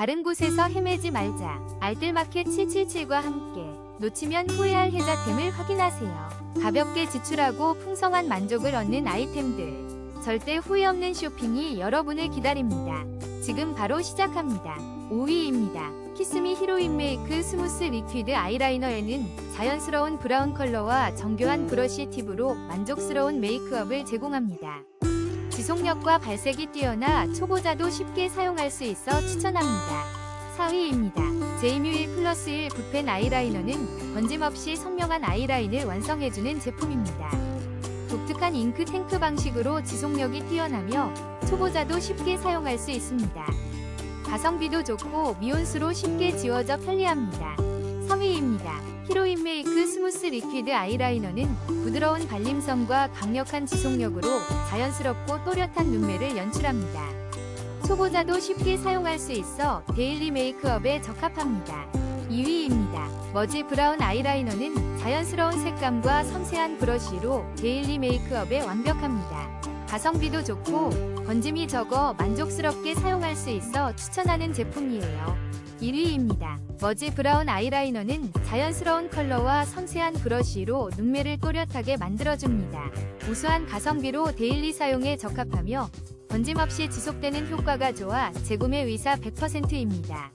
다른 곳에서 헤매지 말자. 알뜰마켓 777과 함께 놓치면 후회할 혜자템을 확인하세요. 가볍게 지출하고 풍성한 만족을 얻는 아이템들. 절대 후회 없는 쇼핑이 여러분을 기다립니다. 지금 바로 시작합니다. 5위입니다. 키스미 히로인 메이크 스무스 리퀴드 아이라이너에는 자연스러운 브라운 컬러와 정교한 브러쉬 팁으로 만족스러운 메이크업을 제공합니다. 지속력과 발색이 뛰어나 초보자도 쉽게 사용할 수 있어 추천합니다. 4위입니다. 제이뮤일 플러스 1 붓펜 아이라이너는 번짐없이 선명한 아이라인을 완성해주는 제품입니다. 독특한 잉크 탱크 방식으로 지속력이 뛰어나며 초보자도 쉽게 사용할 수 있습니다. 가성비도 좋고 미온수로 쉽게 지워져 편리합니다. 3위입니다. 히로인 메이크 스무스 리퀴드 아이라이너는 부드러운 발림성과 강력한 지속력으로 자연스럽고 또렷한 눈매를 연출합니다. 초보자도 쉽게 사용할 수 있어 데일리 메이크업에 적합합니다. 2위입니다. 머지 브라운 아이라이너는 자연스러운 색감과 섬세한 브러쉬로 데일리 메이크업에 완벽합니다. 가성비도 좋고 번짐이 적어 만족스럽게 사용할 수 있어 추천하는 제품이에요. 1위입니다. 머지 브라운 아이라이너는 자연스러운 컬러와 섬세한 브러쉬로 눈매를 또렷하게 만들어줍니다. 우수한 가성비로 데일리 사용에 적합하며 번짐없이 지속되는 효과가 좋아 재구매 의사 100%입니다.